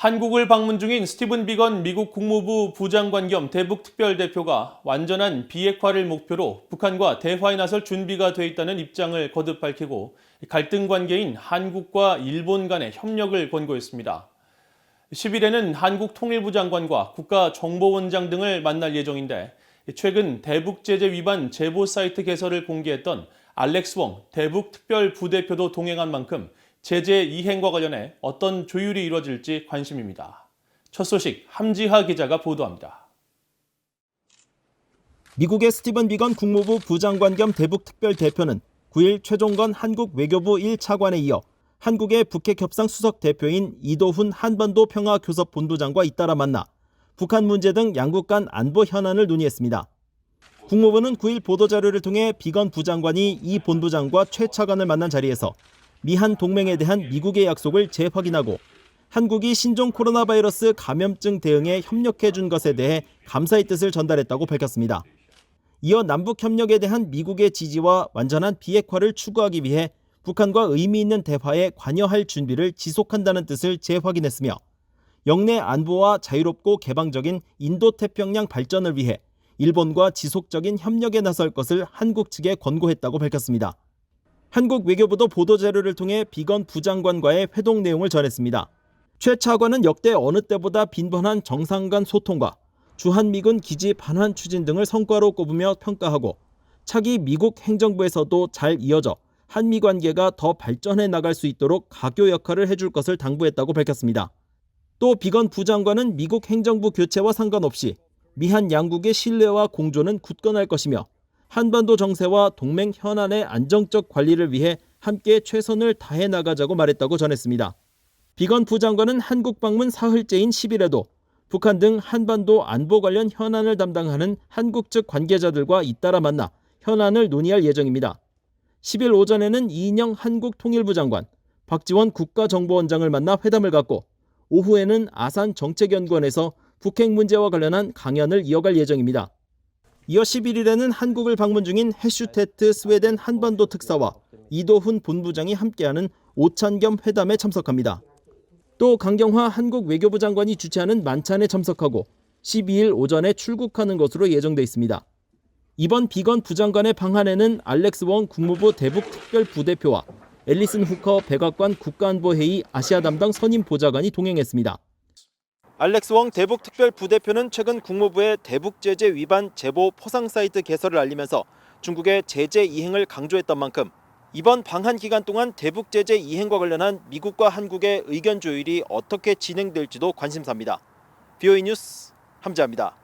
한국을 방문 중인 스티븐 비건 미국 국무부 부장관 겸 대북 특별대표가 완전한 비핵화를 목표로 북한과 대화에 나설 준비가 돼 있다는 입장을 거듭 밝히고 갈등 관계인 한국과 일본 간의 협력을 권고했습니다. 10일에는 한국 통일부 장관과 국가정보원장 등을 만날 예정인데 최근 대북 제재 위반 제보 사이트 개설을 공개했던 알렉스 웡 대북 특별 부대표도 동행한 만큼 제재 이행과 관련해 어떤 조율이 이루어질지 관심입니다. 첫 소식 함지하 기자가 보도합니다. 미국의 스티븐 비건 국무부 부장관 겸 대북 특별 대표는 9일 최종건 한국 외교부 1차관에 이어 한국의 북핵 협상 수석 대표인 이도훈 한반도 평화 교섭 본부장과 잇따라 만나 북한 문제 등 양국 간 안보 현안을 논의했습니다. 국무부는 9일 보도자료를 통해 비건 부장관이 이 본부장과 최 차관을 만난 자리에서 미한 동맹에 대한 미국의 약속을 재확인하고 한국이 신종 코로나 바이러스 감염증 대응에 협력해 준 것에 대해 감사의 뜻을 전달했다고 밝혔습니다. 이어 남북 협력에 대한 미국의 지지와 완전한 비핵화를 추구하기 위해 북한과 의미 있는 대화에 관여할 준비를 지속한다는 뜻을 재확인했으며 영내 안보와 자유롭고 개방적인 인도 태평양 발전을 위해 일본과 지속적인 협력에 나설 것을 한국 측에 권고했다고 밝혔습니다. 한국 외교부도 보도자료를 통해 비건 부장관과의 회동 내용을 전했습니다. 최 차관은 역대 어느 때보다 빈번한 정상 간 소통과 주한미군 기지 반환 추진 등을 성과로 꼽으며 평가하고 차기 미국 행정부에서도 잘 이어져 한미 관계가 더 발전해 나갈 수 있도록 가교 역할을 해줄 것을 당부했다고 밝혔습니다. 또 비건 부장관은 미국 행정부 교체와 상관없이 미한 양국의 신뢰와 공조는 굳건할 것이며 한반도 정세와 동맹 현안의 안정적 관리를 위해 함께 최선을 다해 나가자고 말했다고 전했습니다. 비건 부장관은 한국 방문 사흘째인 10일에도 북한 등 한반도 안보 관련 현안을 담당하는 한국 측 관계자들과 잇따라 만나 현안을 논의할 예정입니다. 10일 오전에는 이인영 한국 통일부 장관, 박지원 국가정보원장을 만나 회담을 갖고 오후에는 아산 정책연구원에서 북핵 문제와 관련한 강연을 이어갈 예정입니다. 이어 11일에는 한국을 방문 중인 해슈테트 스웨덴 한반도 특사와 이도훈 본부장이 함께하는 오찬 겸 회담에 참석합니다. 또 강경화 한국 외교부 장관이 주최하는 만찬에 참석하고 12일 오전에 출국하는 것으로 예정돼 있습니다. 이번 비건 부장관의 방한에는 알렉스 웡 국무부 대북 특별 부대표와 앨리슨 후커 백악관 국가안보회의 아시아 담당 선임 보좌관이 동행했습니다. 알렉스 웡 대북 특별 부대표는 최근 국무부의 대북 제재 위반 제보 포상 사이트 개설을 알리면서 중국의 제재 이행을 강조했던 만큼 이번 방한 기간 동안 대북 제재 이행과 관련한 미국과 한국의 의견 조율이 어떻게 진행될지도 관심사입니다. BOE 뉴스 함재합니다.